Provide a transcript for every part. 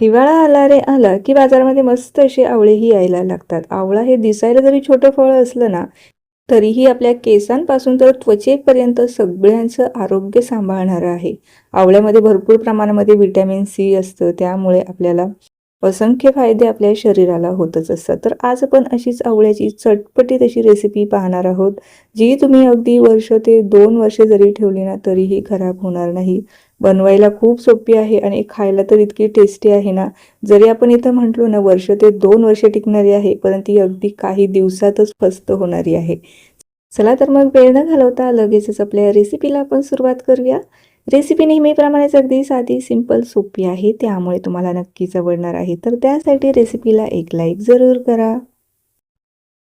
हिवाळा आला रे आला की बाजारामध्ये मस्त अशी आवळेही यायला लागतात. आवळा हे दिसायला जरी छोटं फळ असलं ना तरीही आपल्या केसांपासून तर त्वचेपर्यंत सगळ्यांचं आरोग्य सांभाळणारं आहे. आवळ्यामध्ये भरपूर प्रमाणामध्ये विटॅमिन सी असतं त्यामुळे आपल्याला असंख्य फायदे आपल्या शरीराला होतच असतात. तर आज आपण अशीच आवळ्याची चटपटीत अशी रेसिपी पाहणार आहोत जी तुम्ही अगदी वर्ष ते दोन वर्ष जरी ठेवली ना तरीही खराब होणार नाही. बनवायला खूप सोपी आहे आणि खायला तर इतकी टेस्टी आहे ना. जरी आपण इथं म्हटलो ना वर्ष ते दोन वर्ष टिकणारी आहे परंतु ती अगदी काही दिवसातच फस्त होणारी आहे. चला तर मग वेळ न घालवता लगेचच आपल्या रेसिपीला आपण सुरुवात करूया. रेसिपी नेहमीप्रमाणेच अगदी साधी सिंपल सोपी आहे त्यामुळे तुम्हाला नक्कीच आवडणार आहे. तर त्यासाठी रेसिपीला एक लाईक जरूर करा.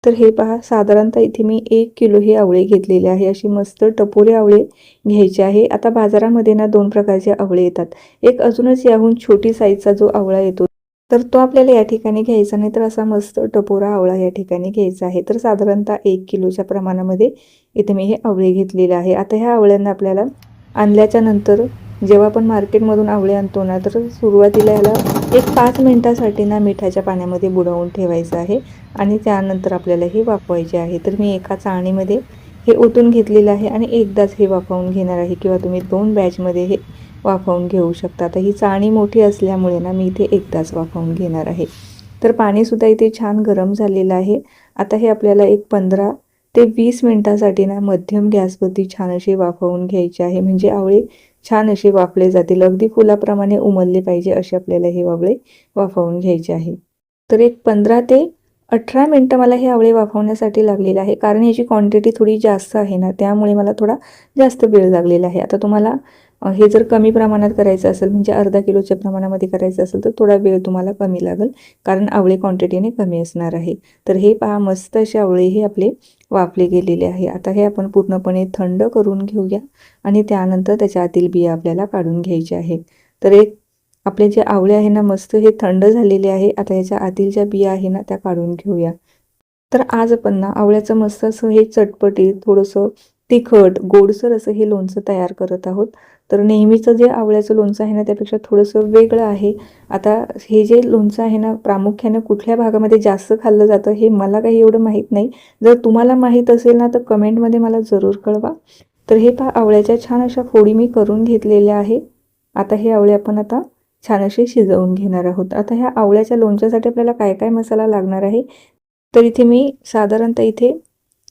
तर हे पहा साधारणतः इथे मी एक किलो हे आवळे घेतलेले आहे. अशी मस्त टपोरे आवळे घ्यायचे आहे. आता बाजारामध्ये ना दोन प्रकारचे आवळे येतात. एक अजूनच याहून छोटी साईजचा जो आवळा येतो तर तो आपल्याला या ठिकाणी घ्यायचा नाही तर असा मस्त टपोरा आवळा या ठिकाणी घ्यायचा आहे. तर साधारणतः एक किलोच्या प्रमाणामध्ये इथे मी हे आवळे घेतलेले आहे. आता ह्या आवळ्यांना आपल्याला आणल्याच्या नंतर जेव्हा आपण मार्केटमधून आवळे आणतो ना तर सुरुवातीला याला एक पाच मिनटासाठी ना मिठाच्या पाण्यामध्ये बुडवून ठेवायचं आहे आणि त्यानंतर आपल्याला हे वाफवायचे आहे. तर मी एका चाळणीमध्ये हे ओतून घेतलेलं आहे आणि एकदाच हे वाफवून घेणार आहे किंवा तुम्ही दोन बॅचमध्ये हे वाफवून घेऊ शकता. तर ही चाळणी मोठी असल्यामुळे ना मी इथे एकदाच वाफवून घेणार आहे. तर पाणीसुद्धा इथे छान गरम झालेलं आहे. आता हे आपल्याला एक पंधरा ते वीस मिनटासाठी ना मध्यम गॅसवरती छान असे वाफवून घ्यायचे आहे. म्हणजे आवळे छान असे वाफले जातील. अगदी फुलाप्रमाणे उमलले पाहिजे असे आपल्याला हे आवळे वाफवून घ्यायचे आहे. तर एक पंधरा ते अठरा मिनटं मला हे आवळे वाफवण्यासाठी लागलेलं आहे. कारण याची क्वांटिटी थोडी जास्त आहे ना त्यामुळे मला थोडा जास्त वेळ लागलेला आहे. आता तुम्हाला हे जर कमी प्रमाणात करायचं असेल म्हणजे अर्धा किलोच्या प्रमाणामध्ये करायचं असेल तर थोडा वेळ तुम्हाला कमी लागेल कारण आवळे क्वांटिटीने कमी असणार आहे. तर हे पहा मस्त असे आवळे हे आपले वाफले गेलेले आहे. आता हे आपण पूर्णपणे थंड करून घेऊया आणि त्यानंतर त्याच्या आतील बिया आपल्याला काढून घ्यायचे आहेत. तर एक आपले जे आवळे आहे ना मस्त हे थंड झालेले आहे. आता याच्या आतील ज्या बिया आहे ना त्या काढून घेऊया. तर आज आपण ना आवळ्याचं मस्त असं हे चटपटीत थोडंसं तिखट गोडसर असं हे लोणचं तयार करत आहोत. तर नेहमीचं जे आवळ्याचं लोणचं आहे ना त्यापेक्षा थोडंसं वेगळं आहे. आता हे जे लोणचं आहे ना प्रामुख्यानं कुठल्या भागामध्ये जास्त खाल्लं जातं हे मला काही एवढं माहीत नाही. जर तुम्हाला माहीत असेल ना तर कमेंटमध्ये मला जरूर कळवा. तर हे पहा आवळ्याच्या छान अशा फोडी मी करून घेतलेल्या आहे. आता हे आवळे आपण आता छान असे शिजवून घेणार आहोत. आता ह्या आवळ्याच्या लोणच्यासाठी आपल्याला काय काय मसाला लागणार आहे? तर इथे मी साधारणतः इथे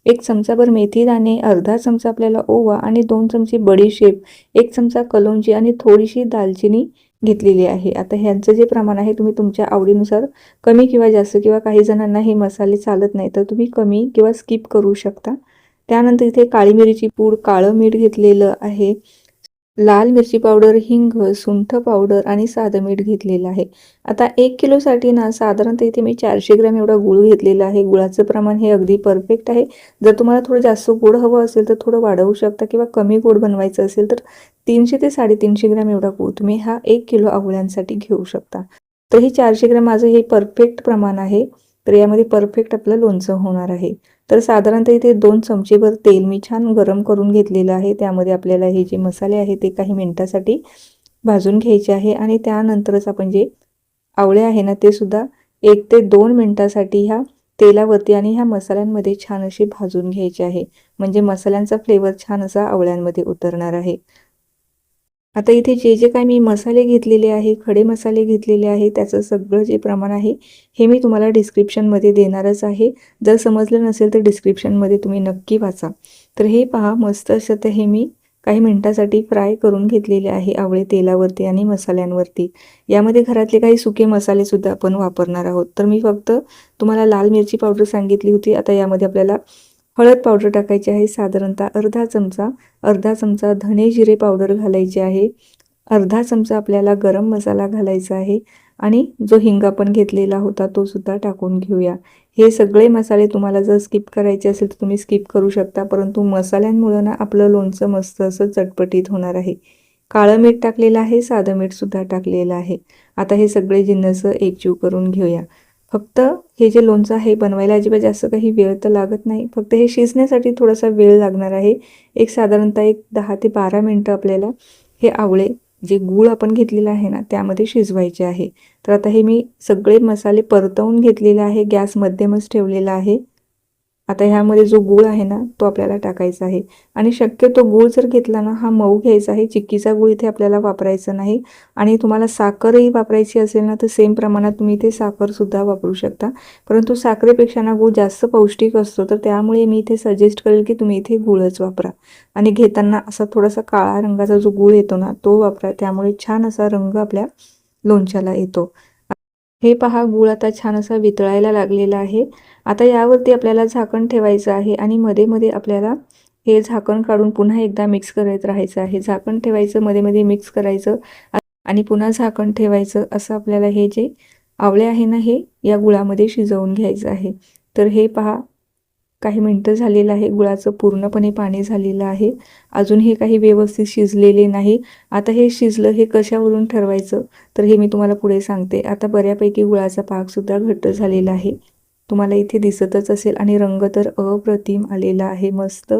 एक चमचाभर मेथी दाणे अर्धा चमचा आपल्याला ओवा आणि दोन चमचे बडीशेप एक चमचा कलोंजी आणि थोडीशी दालचिनी घेतलेली आहे. आता ह्यांचं जे प्रमाण आहे तुम्ही तुमच्या आवडीनुसार कमी किंवा जास्त किंवा काही जणांना हे मसाले चालत नाही तर तुम्ही कमी किंवा स्किप करू शकता. त्यानंतर इथे काळी मिरीची पूड काळं मीठ घेतलेलं आहे. लाल मिरची पावडर हिंग सुंठ पावडर आणि साधं मीठ घेतलेलं आहे. आता एक किलोसाठी ना साधारणतः इथे मी चारशे ग्रॅम एवढा गूळ घेतलेला आहे. गुळाचं प्रमाण हे अगदी परफेक्ट आहे. जर तुम्हाला थोडं जास्त गोड हवं असेल तर थोडं वाढवू शकता किंवा कमी गोड बनवायचं असेल तर तीनशे ते साडेतीनशे ग्रॅम एवढा गुळ तुम्ही हा एक किलो आवळ्यांसाठी घेऊ शकता. तर हे चारशे ग्रॅम माझं हे परफेक्ट प्रमाण आहे. तर यामध्ये परफेक्ट आपलं लोणचं होणार आहे. तर साधारणतः इथे दोन चमचेभर तेल मी छान गरम करून घेतलेलं आहे. त्यामध्ये आपल्याला हे जे मसाले आहे ते काही मिनटासाठी भाजून घ्यायचे आहे आणि त्यानंतरच आपण जे आवळे आहे ना ते सुद्धा एक ते दोन मिनटासाठी ह्या तेलावरती आणि ह्या मसाल्यांमध्ये छान असे भाजून घ्यायचे आहे. म्हणजे मसाल्यांचा फ्लेवर छान असा आवळ्यांमध्ये उतरणार आहे. आता इथे जे जे काय मी मसाले घेतलेले आहे खडे मसाले घेतलेले आहे त्याचं सगळं जे प्रमाण आहे हे मी तुम्हाला डिस्क्रिप्शनमध्ये देणारच आहे. जर समजलं नसेल तर डिस्क्रिप्शनमध्ये तुम्ही नक्की वाचा. तर हे पहा मस्त असं तर हे मी काही मिनटासाठी फ्राय करून घेतलेले आहे आवळे तेलावरती आणि मसाल्यांवरती. यामध्ये घरातले काही सुके मसालेसुद्धा आपण वापरणार आहोत. तर मी फक्त तुम्हाला लाल मिरची पावडर सांगितली होती. आता यामध्ये आपल्याला हळद पावडर टाकायची आहे. साधारणतः अर्धा चमचा अर्धा चमचा धणे जिरे पावडर घालायचे आहे. अर्धा चमचा आपल्याला गरम मसाला घालायचा आहे आणि जो हिंग आपण घेतलेला होता तो सुद्धा टाकून घेऊया. हे सगळे मसाले तुम्हाला जर स्किप करायचे असेल तर तुम्ही स्किप करू शकता परंतु मसाल्यांमुळं ना आपलं लोणचं मस्त असं चटपटीत होणार आहे. काळं मीठ टाकलेलं आहे साधं मीठसुद्धा टाकलेलं आहे. आता हे सगळे जिन्नस एकजीव करून घेऊया. फक्त हे जे लोणचं आहे बनवायला अजिबात जास्त काही वेळ तर लागत नाही. फक्त हे शिजण्यासाठी थोडासा वेळ लागणार आहे. एक साधारणतः एक दहा ते बारा मिनटं आपल्याला हे आवळे जे गूळ आपण घेतलेलं आहे ना त्यामध्ये शिजवायचे आहे. तर आता हे मी सगळे मसाले परतवून घेतलेले आहे. गॅस मध्यमच ठेवलेला आहे. आता ह्यामध्ये जो गूळ आहे ना तो आपल्याला टाकायचा आहे. आणि शक्यतो गूळ जर घेतला ना हा मऊ घ्यायचा आहे. चिक्कीचा गूळ इथे आपल्याला वापरायचा नाही. आणि तुम्हाला साखरही वापरायची असेल ना तर सेम प्रमाणात तुम्ही इथे साखरसुद्धा वापरू शकता. परंतु साखरेपेक्षा ना गूळ जास्त पौष्टिक असतो तर त्यामुळे मी इथे सजेस्ट करेल की तुम्ही इथे गूळच वापरा. आणि घेताना असा थोडासा काळा रंगाचा जो गूळ येतो ना तो वापरा. त्यामुळे छान असा रंग आपल्या लोणच्याला येतो. हे पहा गूळ आता छान असा वितळायला लागलेला आहे. आता यावरती आपल्याला झाकण ठेवायचं आहे आणि मध्ये मध्ये आपल्याला हे झाकण काढून पुन्हा एकदा मिक्स करत राहायचं आहे. झाकण ठेवायचं मध्ये मध्ये मिक्स करायचं आणि पुन्हा झाकण ठेवायचं असं आपल्याला हे जे आवळे आहे ना हे या गुळामध्ये शिजवून घ्यायचं आहे. तर हे पहा काही मिनटं झालेलं आहे. गुळाचं पूर्णपणे पाणी झालेलं आहे. अजून हे काही व्यवस्थित शिजलेले नाही. आता हे शिजलं हे कशावरून ठरवायचं? तर हे मी तुम्हाला पुढे सांगते. आता बऱ्यापैकी गुळाचा पाकसुद्धा घट्ट झालेला आहे. तुम्हाला इथे दिसतच असेल आणि रंग तर अप्रतिम आलेला आहे. मस्त.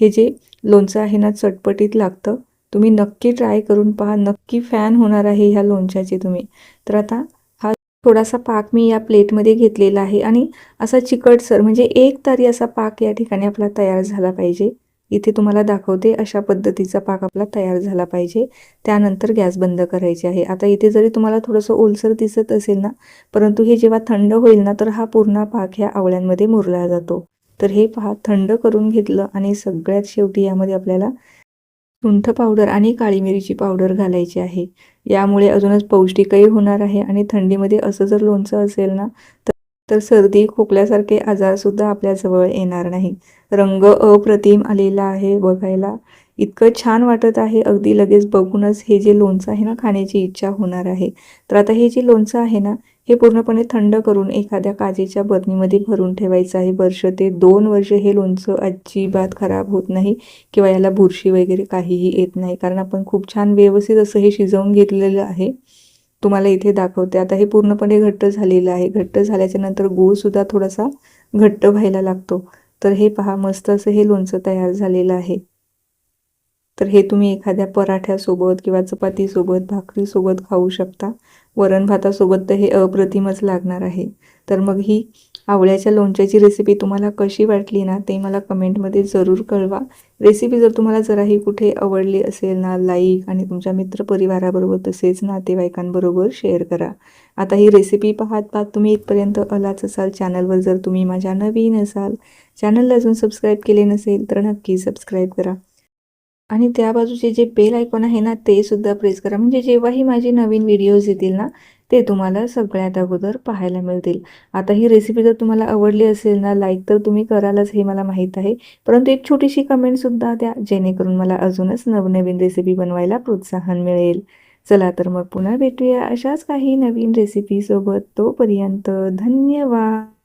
हे जे लोणचं आहे ना चटपटीत लागतं. तुम्ही नक्की ट्राय करून पहा. नक्की फॅन होणार आहे ह्या लोणच्याचे तुम्ही. तर आता थोडासा पाक मी या प्लेटमध्ये घेतलेला आहे. आणि असा चिकटसर म्हणजे एक तारी असा पाक या ठिकाणी आपला तयार झाला पाहिजे. इथे तुम्हाला दाखवते अशा पद्धतीचा पाक आपला तयार झाला पाहिजे. त्यानंतर गॅस बंद करायची आहे. आता इथे जरी तुम्हाला थोडंसं ओलसर दिसत असेल ना परंतु हे जेव्हा थंड होईल ना तर हा पूर्ण पाक ह्या आवळ्यांमध्ये मुरला जातो. तर हे पहा थंड करून घेतलं आणि सगळ्यात शेवटी यामध्ये आपल्याला सुंठ पावडर आणि काळी मिरीची पावडर घालायची आहे. यामुळे अजूनच पौष्टिकही होणार आहे आणि थंडीमध्ये असं जर लोणचं असेल ना तर तर सर्दी खोकल्यासारखे आजारसुद्धा आपल्याजवळ येणार नाही रंग अप्रतिम आलेला आहे बघायला. इतकं छान वाटत आहे. अगदी लगेच बघूनच हे जे लोणचं आहे ना खाण्याची इच्छा होणार आहे. तर आता हे जे लोणचं आहे ना हे पूर्णपणे थंड करून एखाद्या काचेच्या बरणीमध्ये भरून ठेवायचं आहे. वर्ष ते दोन वर्ष हे लोणचं अजिबात खराब होत नाही किंवा याला बुरशी वगैरे काहीही येत नाही. कारण आपण खूप छान व्यवस्थित असं हे शिजवून घेतलेलं आहे. तुम्हाला इथे दाखवते. आता हे पूर्णपणे घट्ट झालेलं आहे. घट्ट झाल्याच्यानंतर गूळसुद्धा थोडासा घट्ट व्हायला लागतो. तर हे पहा मस्त असं हे लोणचं तयार झालेलं आहे. तर हे तुम्ही एखाद्या पराठ्यासोबत किंवा चपातीसोबत भाकरीसोबत खाऊ शकता. वरण भातासोबत तर हे अप्रतिमच लागणार आहे. तर मग ही आवळ्याच्या लोणच्याची रेसिपी तुम्हाला कशी वाटली ना ते मला कमेंटमध्ये जरूर कळवा. रेसिपी जर तुम्हाला जराही कुठे आवडली असेल ना लाईक आणि तुमच्या मित्रपरिवाराबरोबर तसेच नातेवाईकांबरोबर शेअर करा. आता ही रेसिपी पाहत पाहत तुम्ही इथपर्यंत आलाच असाल चॅनलवर जर तुम्ही माझ्या नवीन असाल चॅनलला अजून सबस्क्राईब केले नसेल तर नक्की सबस्क्राईब करा. आणि त्या बाजूचे जे बेल आयकॉन आहे ना ते सुद्धा प्रेस करा. म्हणजे जेव्हाही माझे नवीन व्हिडिओज येतील ना ते तुम्हाला सगळ्यात अगोदर पाहायला मिळतील. आता ही रेसिपी जर तुम्हाला आवडली असेल ना लाईक तर तुम्ही करालच हे मला माहीत आहे. परंतु एक छोटीशी कमेंटसुद्धा द्या जेणेकरून मला अजूनच नवनवीन रेसिपी बनवायला प्रोत्साहन मिळेल. चला तर मग पुन्हा भेटूया अशाच काही नवीन रेसिपीसोबत तोपर्यंत धन्यवाद!